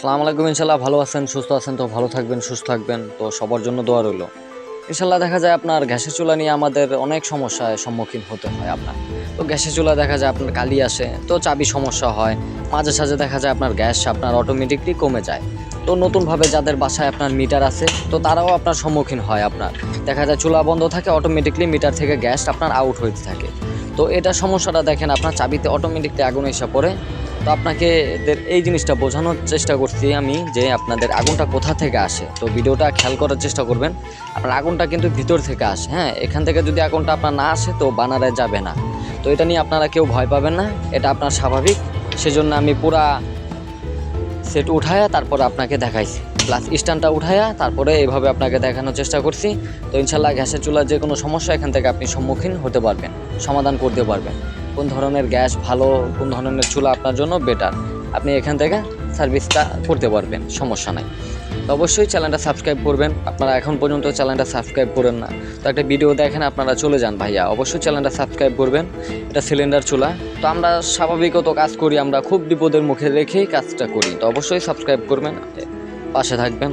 সালাম আলাইকুম ইনশাল্লাহ ভালো আছেন, সুস্থ আছেন, তো ভালো থাকবেন, সুস্থ থাকবেন। তো সবার জন্য দোয়া রইল। ইনশাল্লাহ দেখা যায় আপনার গ্যাসের চুলা নিয়ে আমাদের অনেক সমস্যায় সম্মুখীন হতে হয় আপনার। তো গ্যাসের চুলা দেখা যায় আপনার কালি আসে, তো চাবি সমস্যা হয়। মাঝে সাঝে দেখা যায় আপনার গ্যাস আপনার অটোমেটিকলি কমে যায়। তো নতুনভাবে যাদের বাসায় আপনার মিটার আছে, তো তারাও আপনার সম্মুখীন হয় আপনার। দেখা যায় চুলা বন্ধ থাকে অটোমেটিকলি মিটার থেকে গ্যাস আপনার আউট হইতে থাকে। তো এটা সমস্যাটা দেখেন, আপনার চাবিতে অটোমেটিকলি আগুন এসে পড়ে। তো আপনাকে এই জিনিসটা বোঝানোর চেষ্টা করছি আমি যে আপনাদের আগুনটা কোথা থেকে আসে। তো ভিডিওটা খেয়াল করার চেষ্টা করবেন। আপনার আগুনটা কিন্তু ভিতর থেকে আসে হ্যাঁ? এখান থেকে যদি আগুনটা আপনার না আসে তো বানারে যাবে না। তো এটা নিয়ে আপনারা কেউ ভয় পাবেন না, এটা আপনার স্বাভাবিক। সেজন্য আমি পুরা সেট উঠায়া তারপরে আপনাকে দেখাইছি। প্লাস স্ট্যান্ডটা উঠায়া তারপরে এইভাবে আপনাকে দেখানোর চেষ্টা করছি। তো ইনশাল্লাহ গ্যাসের চুলার যে কোনো সমস্যা এখান থেকে আপনি সম্মুখীন হতে পারবেন, সমাধান করতে পারবেন। কোন ধরনের গ্যাস ভালো, কোন ধরনের চুলা আপনার জন্য বেটার আপনি এখান থেকে সার্ভিসটা করতে পারবেন, সমস্যা নাই। তো অবশ্যই চ্যানেলটা সাবস্ক্রাইব করবেন। আপনারা এখন পর্যন্ত চ্যানেলটা সাবস্ক্রাইব করেন না। তো একটা ভিডিও দেখেন, আপনারা চলে যান ভাইয়া। অবশ্যই চ্যানেলটা সাবস্ক্রাইব করবেন। এটা সিলিন্ডার চুলা। তো আমরা স্বাভাবিকত কাজ করি, আমরা খুব বিপদের মুখে রেখেই কাজটা করি। তো অবশ্যই সাবস্ক্রাইব করবেন, পাশে থাকবেন।